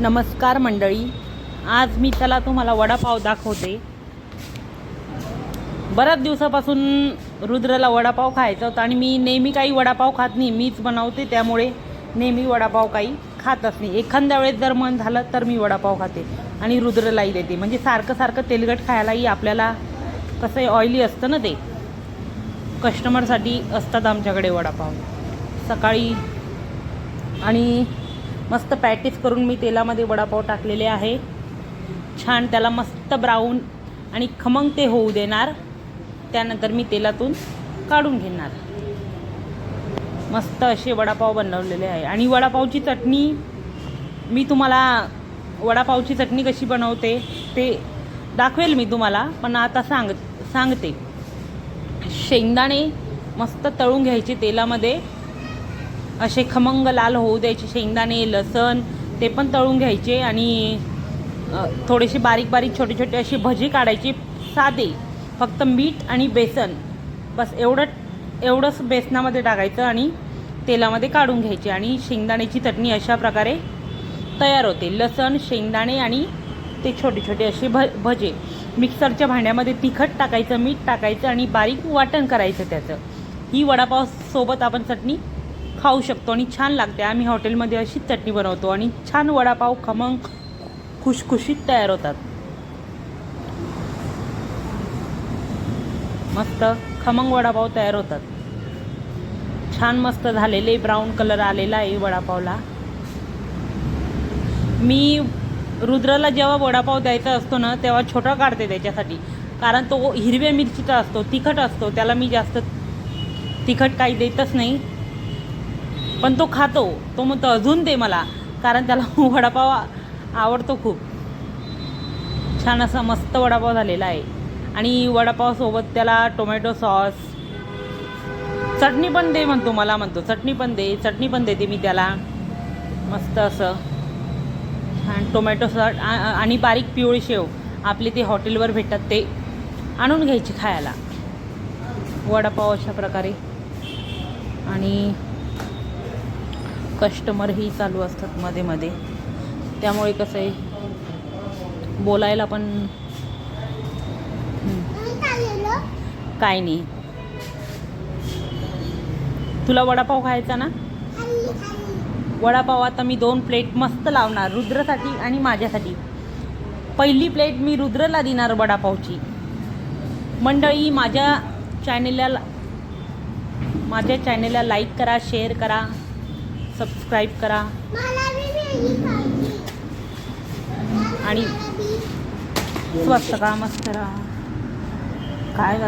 नमस्कार मंडळी. आज मी चला तुम्हाला वडापाव दाखवते. बऱ्याच दिवसापासून रुद्रला वडापाव खायचा होता आणि मी नेहमी काही वडापाव खात नाही मीच बनवते. त्यामुळे नेहमी वडापाव काही खातच नाही. एखाद्या वेळेस जर मन झालं तर मी वडापाव खाते आणि रुद्रलाही देते. म्हणजे सारखं सारखं तेलकट खायलाही आपल्याला कसं आहे ऑइली असतं ना ते? कस्टमरसाठी असतात आमच्याकडे वडापाव. सकाळी आणि मस्त पॅटीस करून मी तेलामध्ये वडापाव टाकलेले आहे. छान त्याला मस्त ब्राऊन आणि खमंग ते होऊ देणार. त्यानंतर मी तेलातून काढून घेणार. मस्त असे वडापाव बनवलेले आहे. आणि वडापावची चटणी मी तुम्हाला वडापावची चटणी कशी बनवते ते दाखवेल मी तुम्हाला पण आता सांग सांगते. शेंगदाणे मस्त तळून घ्यायचे तेलामध्ये. असे खमंग लाल होऊ द्यायचे शेंगदाणे लसण ते पण तळून घ्यायचे आणि थोडेसे बारीक बारीक छोटे छोटे असे भजी काढायचे साधे. फक्त मीठ आणि बेसन. बस एवढं एवढंच बेसनामध्ये टाकायचं आणि तेलामध्ये काढून घ्यायचे आणि शेंगदाण्याची चटणी अशा प्रकारे तयार होते. लसण शेंगदाणे आणि ते छोटे छोटे असे भ भजे. मिक्सरच्या भांड्यामध्ये तिखट टाकायचं मीठ टाकायचं आणि बारीक वाटण करायचं त्याचं. ही वडापावसोबत आपण चटणी खाऊ शकतो आणि छान लागते. आम्ही हॉटेलमध्ये अशीच चटणी बनवतो आणि छान वडापाव खमंग खुशखुशीत तयार होतात. मस्त खमंग वडापाव तयार होतात. छान मस्त झालेले ब्राऊन कलर आलेला आहे वडापावला. मी रुद्रला जेव्हा वडापाव द्यायचा असतो ना तेव्हा छोटा काढते त्याच्यासाठी. कारण तो हिरव्या मिरचीचा असतो तिखट असतो त्याला मी जास्त तिखट काही देतच नाही. पण तो खातो. तो म्हणतो अजून दे मला. कारण त्याला वडापाव आवडतो खूप. छान असा मस्त वडापाव झालेला आहे. आणि वडापावसोबत त्याला टोमॅटो सॉस. चटणी पण दे म्हणतो मला म्हणतो. चटणी पण दे चटणी पण देते मी त्याला. मस्त असं. छान टोमॅटो सॉस आ- आणि बारीक पिवळी शेव. आपले ते हॉटेलवर भेटतात ते आणून घ्यायची खायला. वडापाव अशा प्रकारे. आणि कस्टमरही चालू असतात मध्ये मध्ये. त्यामुळे कसं आहे बोलायला पण काय नाही. तुला वडापाव खायचा ना? वडापाव आता मी दोन प्लेट मस्त लावणार रुद्रसाठी आणि माझ्यासाठी. पहिली प्लेट मी रुद्रला देणार वडापावची. मंडळी माझ्या चॅनेलला माझ्या चॅनेलला लाईक करा शेअर करा. सबस्क्राईब करा. आणि स्वस्त का मस्त राहा. काय